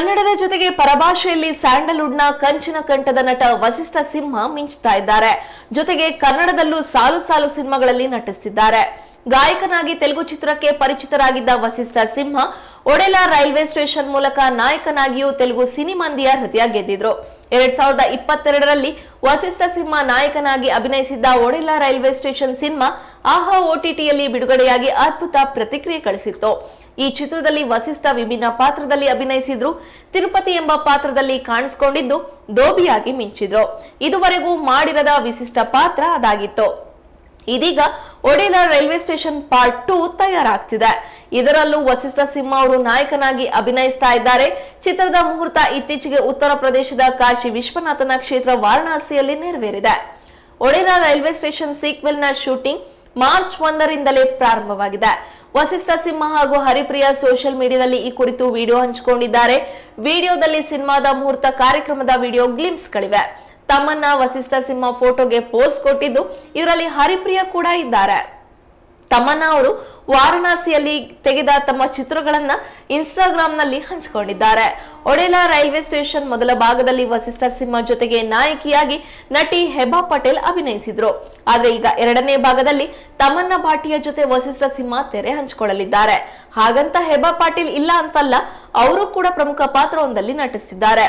ಕನ್ನಡದ ಜೊತೆಗೆ ಪರಭಾಷೆಯಲ್ಲಿ ಸ್ಯಾಂಡಲ್ವುಡ್ನ ಕಂಚಿನ ಕಂಠದ ನಟ ವಸಿಷ್ಠ ಸಿಂಹ ಮಿಂಚುತ್ತಾ ಇದ್ದಾರೆ. ಜೊತೆಗೆ ಕನ್ನಡದಲ್ಲೂ ಸಾಲು ಸಾಲು ಸಿನಿಮಾಗಳಲ್ಲಿ ನಟಿಸುತ್ತಿದ್ದಾರೆ ಗಾಯಕನಾಗಿ ತೆಲುಗು ಚಿತ್ರಕ್ಕೆ ಪರಿಚಿತರಾಗಿದ್ದ ವಸಿಷ್ಠ ಸಿಂಹ ಒಡೆಲಾ ರೈಲ್ವೆ ಸ್ಟೇಷನ್ ಮೂಲಕ ನಾಯಕನಾಗಿಯೂ ತೆಲುಗು ಸಿನಿಮಂದಿಯ ಹೃದಯ ಗೆದ್ದಿದ್ರು. ಎರಡ್ ಸಾವಿರದ ಇಪ್ಪತ್ತೆರಡರಲ್ಲಿ ವಸಿಷ್ಠ ಸಿಂಹ ನಾಯಕನಾಗಿ ಅಭಿನಯಿಸಿದ್ದ Odela railway station cinema Aha ಓಟಿಟಿಯಲ್ಲಿ ಬಿಡುಗಡೆಯಾಗಿ ಅದ್ಭುತ ಪ್ರತಿಕ್ರಿಯೆ ಕಳಿಸಿತ್ತು ಈ ಚಿತ್ರದಲ್ಲಿ ವಸಿಷ್ಠ ವಿಭಿನ್ನ ಪಾತ್ರದಲ್ಲಿ ಅಭಿನಯಿಸಿದ್ರು. ತಿರುಪತಿ ಎಂಬ ಪಾತ್ರದಲ್ಲಿ ಕಾಣಿಸಿಕೊಂಡಿದ್ದು ದೋಬಿಯಾಗಿ ಮಿಂಚಿದ್ರು. ಇದುವರೆಗೂ ಮಾಡಿರದ ವಿಶಿಷ್ಟ ಪಾತ್ರ ಅದಾಗಿತ್ತು. ಇದೀಗ Odela railway station part two ತಯಾರಾಗ್ತಿದೆ. ಇದರಲ್ಲೂ ವಸಿಷ್ಠ ಸಿಂಹ ಅವರು ನಾಯಕನಾಗಿ ಅಭಿನಯಿಸ್ತಾ ಇದ್ದಾರೆ. ಚಿತ್ರದ ಮುಹೂರ್ತ ಇತ್ತೀಚೆಗೆ ಉತ್ತರ ಪ್ರದೇಶದ ಕಾಶಿ ವಿಶ್ವನಾಥನ ಕ್ಷೇತ್ರ ವಾರಣಾಸಿಯಲ್ಲಿ ನೆರವೇರಿದೆ. ಒಡೆಲಾ ರೈಲ್ವೆ ಸ್ಟೇಷನ್ ಸೀಕ್ವೆಲ್ನ ಶೂಟಿಂಗ್ ಮಾರ್ಚ್ ಒಂದರಿಂದಲೇ ಪ್ರಾರಂಭವಾಗಿದೆ. ವಸಿಷ್ಠ ಸಿಂಹ ಹಾಗೂ ಹರಿಪ್ರಿಯಾ ಸೋಷಿಯಲ್ ಮೀಡಿಯಾದಲ್ಲಿ ಈ ಕುರಿತು ವಿಡಿಯೋ ಹಂಚಿಕೊಂಡಿದ್ದಾರೆ. ವಿಡಿಯೋದಲ್ಲಿ ಸಿನಿಮಾದ ಮುಹೂರ್ತ ಕಾರ್ಯಕ್ರಮದ ವಿಡಿಯೋ ಗ್ಲಿಮ್ಸ್ಗಳಿವೆ. ತಮ್ಮನ್ನ ವಸಿಷ್ಠ ಸಿಂಹ ಫೋಟೋಗೆ ಪೋಸ್ ಕೊಟ್ಟಿದ್ದು ಇದರಲ್ಲಿ ಹರಿಪ್ರಿಯ ಕೂಡ ಇದ್ದಾರೆ. ತಮ್ಮನ್ನ ಅವರು ವಾರಣಾಸಿಯಲ್ಲಿ ತೆಗೆದ ತಮ್ಮ ಚಿತ್ರಗಳನ್ನ ಇನ್ಸ್ಟಾಗ್ರಾಂನಲ್ಲಿ ಹಂಚಿಕೊಂಡಿದ್ದಾರೆ. ಒಡೆಲಾ ರೈಲ್ವೆ ಸ್ಟೇಷನ್ ಮೊದಲ ಭಾಗದಲ್ಲಿ ವಸಿಷ್ಠ ಸಿಂಹ ಜೊತೆಗೆ ನಾಯಕಿಯಾಗಿ ನಟಿ ಹೆಬಾ ಪಟೇಲ್ ಅಭಿನಯಿಸಿದ್ರು. ಆದ್ರೆ ಈಗ ಎರಡನೇ ಭಾಗದಲ್ಲಿ ತಮನ್ನ ಭಾಟಿಯ ಜೊತೆ ವಸಿಷ್ಠ ಸಿಂಹ ತೆರೆ ಹಂಚಿಕೊಳ್ಳಲಿದ್ದಾರೆ. ಹಾಗಂತ ಹೆಬಾ ಪಾಟೀಲ್ ಇಲ್ಲ ಅಂತಲ್ಲ, ಅವರು ಕೂಡ ಪ್ರಮುಖ ಪಾತ್ರವೊಂದಲ್ಲಿ ನಟಿಸಿದ್ದಾರೆ.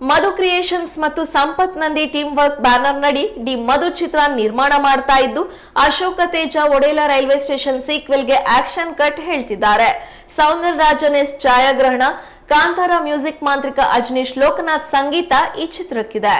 ಮಧು ಕ್ರಿಯೇಷನ್ಸ್ ಮತ್ತು Sampath Nandi team work banner ನಡಿ ಡಿ ಮಧು ಚಿತ್ರ ನಿರ್ಮಾಣ ಮಾಡ್ತಾ ಇದ್ದು, ಅಶೋಕ ತೇಜ ಒಡೇಲಾ ರೈಲ್ವೆ ಸ್ಟೇಷನ್ ಸೀಕ್ವೆಲ್ಗೆ ಆಕ್ಷನ್ ಕಟ್ ಹೇಳ್ತಿದ್ದಾರೆ. ಸೌಂದರ್ ರಾಜನ್ ಎಸ್ ಛಾಯಾಗ್ರಹಣ, ಕಾಂತಾರ ಮ್ಯೂಸಿಕ್ ಮಾಂತ್ರಿಕ ಅಜನೀಶ್ ಲೋಕನಾಥ್ ಸಂಗೀತ ಈ ಚಿತ್ರಕ್ಕಿದೆ.